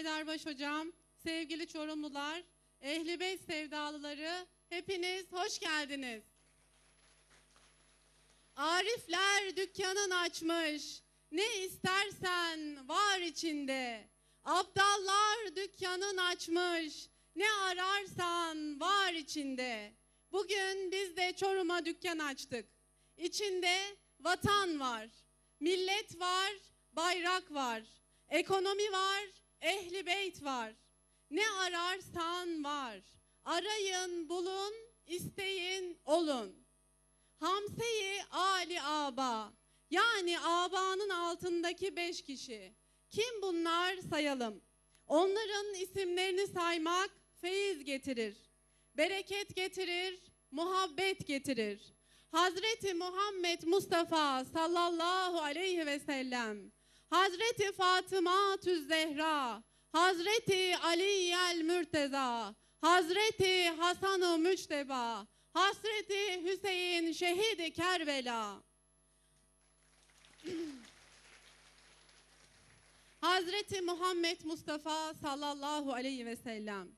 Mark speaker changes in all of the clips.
Speaker 1: Haydarbaş Hocam, sevgili Çorumlular, Ehli Beyt sevdalıları, hepiniz hoş geldiniz. Arifler dükkanın açmış, ne istersen var içinde. Abdallar dükkanın açmış, ne ararsan var içinde. Bugün biz de Çorum'a dükkan açtık. İçinde vatan var, millet var, bayrak var, ekonomi var, ehli beyt var. Ne ararsan var. Arayın, bulun, isteyin, olun. Hamseyi Ali Aba. Yani Aba'nın altındaki beş kişi. Kim bunlar sayalım. Onların isimlerini saymak feyiz getirir. Bereket getirir, muhabbet getirir. Hazreti Muhammed Mustafa sallallahu aleyhi ve sellem, Hazreti Fatıma Zehra, Hazreti Ali el Mürteza, Hazreti Hasan-ı Müçteba, Hazreti Hüseyin şehidi Kerbela. Hazreti Muhammed Mustafa sallallahu aleyhi ve sellem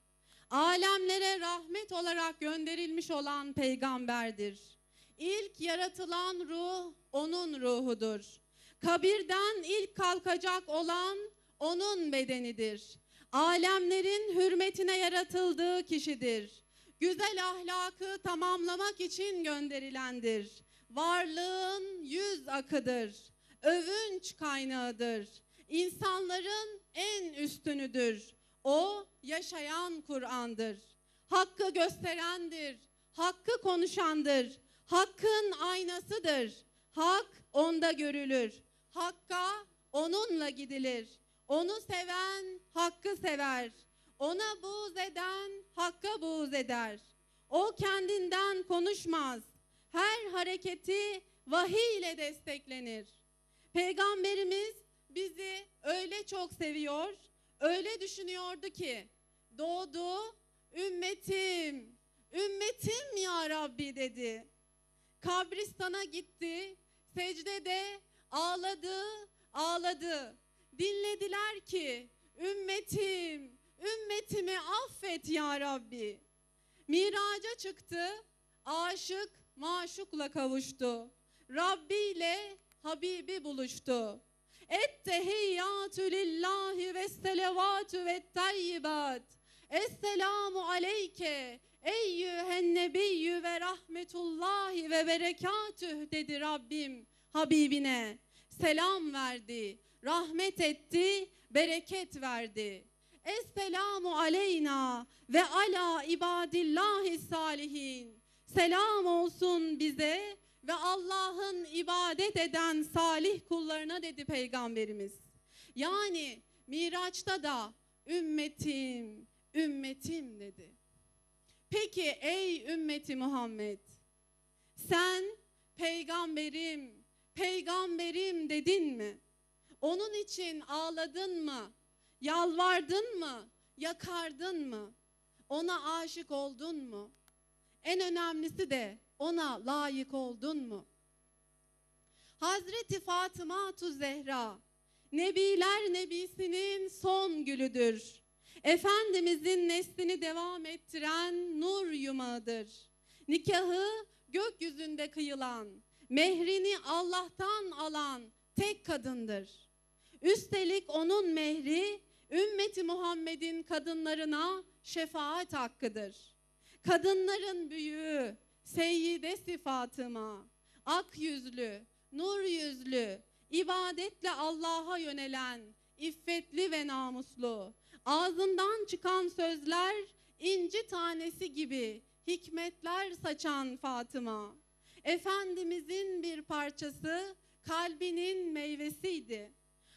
Speaker 1: alemlere rahmet olarak gönderilmiş olan peygamberdir. İlk yaratılan ruh onun ruhudur. Kabirden ilk kalkacak olan onun bedenidir. Alemlerin hürmetine yaratıldığı kişidir. Güzel ahlakı tamamlamak için gönderilendir. Varlığın yüz akıdır. Övünç kaynağıdır. İnsanların en üstünüdür. O yaşayan Kur'an'dır. Hakkı gösterendir. Hakkı konuşandır. Hakkın aynasıdır. Hak onda görülür. Hakka onunla gidilir. Onu seven hakkı sever. Ona buğz eden hakka buğz eder. O kendinden konuşmaz. Her hareketi vahiy ile desteklenir. Peygamberimiz bizi öyle çok seviyor, öyle düşünüyordu ki doğdu, ümmetim, ümmetim ya Rabbi dedi. Kabristana gitti, secdede ağladı, ağladı. Dinlediler ki ümmetim, ümmetimi affet ya Rabbi. Miraca çıktı, aşık maşukla kavuştu. Rabbi ile Habibi buluştu. Ettehiyyatü lillahi ve selavatü ve tayyibat. Esselamu aleyke eyyühen nebiyyü ve rahmetullahi ve berekatüh dedi Rabbim Habibine. Selam verdi, rahmet etti, bereket verdi. Esselamu aleyna ve ala ibadillahi salihin. Selam olsun bize ve Allah'ın ibadet eden salih kullarına dedi Peygamberimiz. Yani Miraç'ta da ümmetim, ümmetim dedi. Peki ey ümmeti Muhammed, sen peygamberim, peygamberim dedin mi? Onun için ağladın mı? Yalvardın mı? Yakardın mı? Ona aşık oldun mu? En önemlisi de ona layık oldun mu? Hazreti Fatıma Zehra, Nebiler Nebisi'nin son gülüdür. Efendimizin neslini devam ettiren nur yumağıdır. Nikahı gökyüzünde kıyılan, mehrini Allah'tan alan tek kadındır. Üstelik onun mehri ümmeti Muhammed'in kadınlarına şefaat hakkıdır. Kadınların büyüğü Seyyidesi Fatıma, ak yüzlü, nur yüzlü, ibadetle Allah'a yönelen, iffetli ve namuslu, ağzından çıkan sözler inci tanesi gibi hikmetler saçan Fatıma. Efendimizin bir parçası, kalbinin meyvesiydi.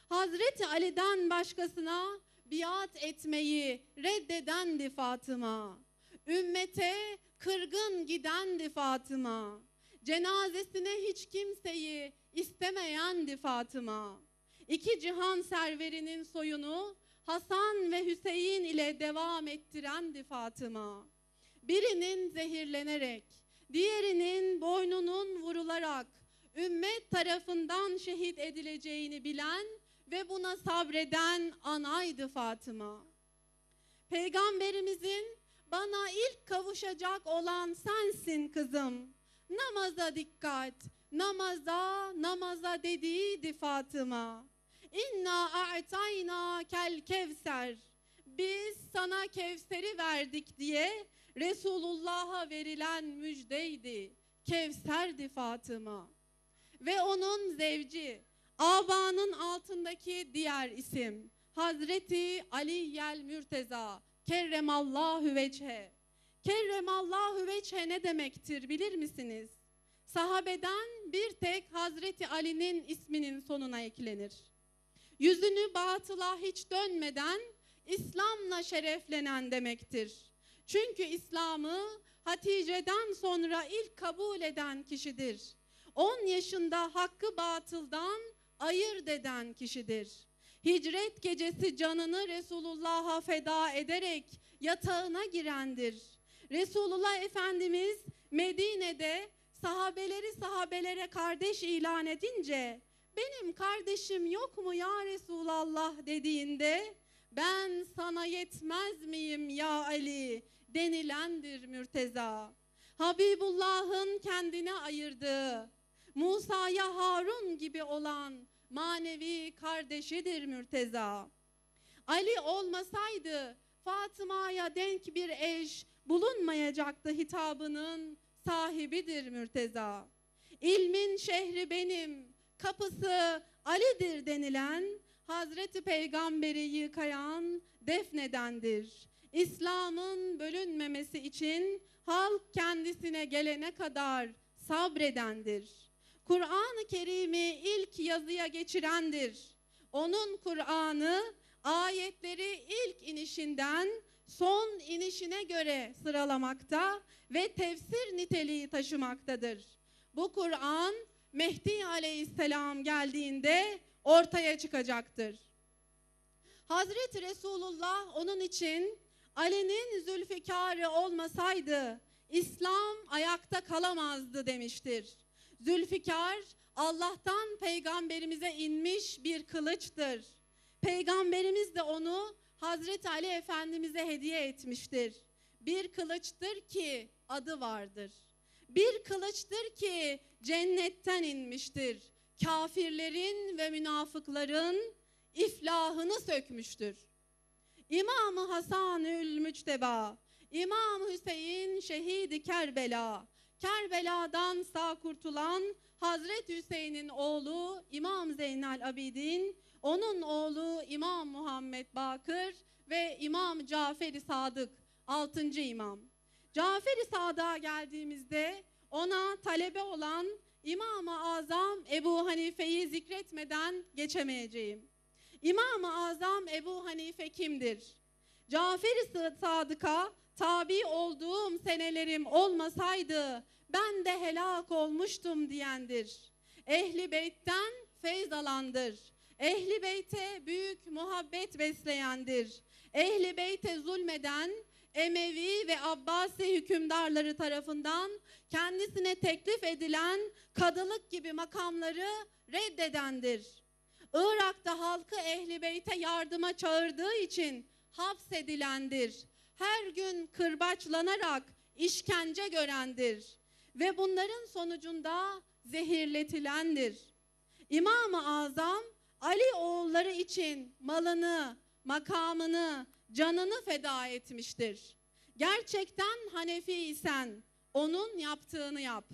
Speaker 1: Hazreti Ali'den başkasına biat etmeyi reddedendi Fatıma. Ümmete kırgın gidendi Fatıma. Cenazesine hiç kimseyi istemeyendi Fatıma. İki cihan serverinin soyunu Hasan ve Hüseyin ile devam ettirendi Fatıma. Birinin zehirlenerek, diğerinin boynunun vurularak ümmet tarafından şehit edileceğini bilen ve buna sabreden anaydı Fatıma. Peygamberimizin bana ilk kavuşacak olan sensin kızım. Namaza dikkat, namaza, namaza dediydi Fatıma. İnna a'tayna kel kevser. Biz sana Kevser'i verdik diye Resulullah'a verilen müjdeydi. Kevser'di Fatıma. Ve onun zevci, Aba'nın altındaki diğer isim Hazreti Ali Yel Mürteza Kerremallahu veçhe. Kerremallahu veçhe ne demektir bilir misiniz? Sahabeden bir tek Hazreti Ali'nin isminin sonuna eklenir. Yüzünü batıla hiç dönmeden İslam'la şereflenen demektir. Çünkü İslam'ı Hatice'den sonra ilk kabul eden kişidir. 10 yaşında hakkı batıldan ayırt eden kişidir. Hicret gecesi canını Resulullah'a feda ederek yatağına girendir. Resulullah Efendimiz Medine'de sahabeleri sahabelere kardeş ilan edince benim kardeşim yok mu ya Resulallah dediğinde ben sana yetmez miyim ya Ali denilendir mürteza. Habibullah'ın kendine ayırdığı, Musa'ya Harun gibi olan manevi kardeşidir mürteza. Ali olmasaydı Fatıma'ya denk bir eş bulunmayacaktı hitabının sahibidir mürteza. İlmin şehri benim, kapısı Ali'dir denilen Hazreti Peygamberi yıkayan defnedendir. İslam'ın bölünmemesi için halk kendisine gelene kadar sabredendir. Kur'an-ı Kerim'i ilk yazıya geçirendir. Onun Kur'an'ı ayetleri ilk inişinden son inişine göre sıralamakta ve tefsir niteliği taşımaktadır. Bu Kur'an Mehdi Aleyhisselam geldiğinde ortaya çıkacaktır. Hazreti Resulullah onun için Ali'nin zülfikarı olmasaydı İslam ayakta kalamazdı demiştir. Zülfikar Allah'tan peygamberimize inmiş bir kılıçtır. Peygamberimiz de onu Hazreti Ali Efendimiz'e hediye etmiştir. Bir kılıçtır ki adı vardır. Bir kılıçtır ki cennetten inmiştir. Kafirlerin ve münafıkların iflahını sökmüştür. İmam-ı Hasanül Müçteba, İmam Hüseyin şehidi Kerbela, Kerbela'dan sağ kurtulan Hazreti Hüseyin'in oğlu İmam Zeynel Abidin, onun oğlu İmam Muhammed Bakır ve İmam Cafer-i Sadık, 6. imam. Cafer-i Sadık'a geldiğimizde ona talebe olan İmam-ı Azam Ebu Hanife'yi zikretmeden geçemeyeceğim. İmam-ı Azam Ebu Hanife kimdir? Cafer-i Sadık'a tabi olduğum senelerim olmasaydı ben de helak olmuştum diyendir. Ehli beytten feyz alandır. Ehli beyte büyük muhabbet besleyendir. Ehli beyte zulmeden Emevi ve Abbasi hükümdarları tarafından kendisine teklif edilen kadılık gibi makamları reddedendir. Irak'ta halkı Ehli Beyt'e yardıma çağırdığı için hapsedilendir. Her gün kırbaçlanarak işkence görendir ve bunların sonucunda zehirletilendir. İmam-ı Azam Ali oğulları için malını, makamını, canını feda etmiştir. Gerçekten Hanefi isen onun yaptığını yap.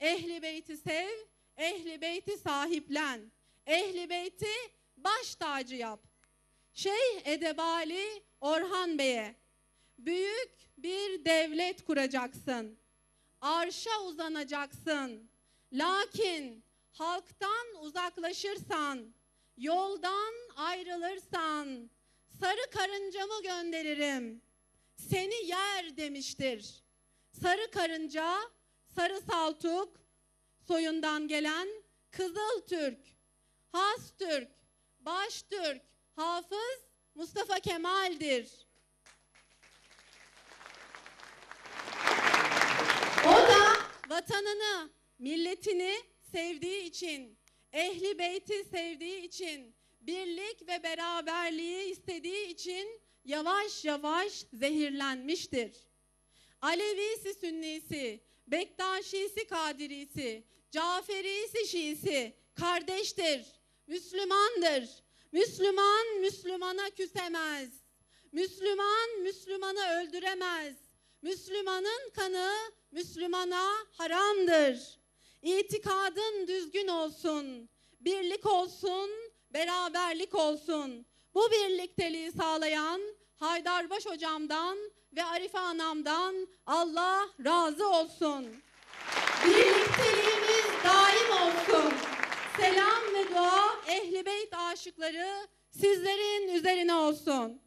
Speaker 1: Ehli beyti sev, ehli beyti sahiplen. Ehli beyti baş tacı yap. Şeyh Edebali Orhan Bey'e büyük bir devlet kuracaksın. Arşa uzanacaksın. Lakin halktan uzaklaşırsan, yoldan ayrılırsan sarı karıncamı gönderirim. Seni yer demiştir. Sarı karınca, sarı saltuk soyundan gelen Kızıl Türk, Has Türk, Baş Türk, Hafız Mustafa Kemal'dir. O da vatanını, milletini sevdiği için, ehli beyti sevdiği için birlik ve beraberliği istediği için yavaş yavaş zehirlenmiştir. Alevisi Sünnisi, Bektaşisi Kadirisi, Caferisi Şiisi kardeştir, Müslümandır. Müslüman Müslümana küsemez. Müslüman Müslümanı öldüremez. Müslümanın kanı Müslümana haramdır. İtikadın düzgün olsun, birlik olsun, beraberlik olsun. Bu birlikteliği sağlayan Haydarbaş hocamdan ve Arife anamdan Allah razı olsun. Birlikteliğimiz daim olsun. Selam ve dua Ehli Beyt aşıkları sizlerin üzerine olsun.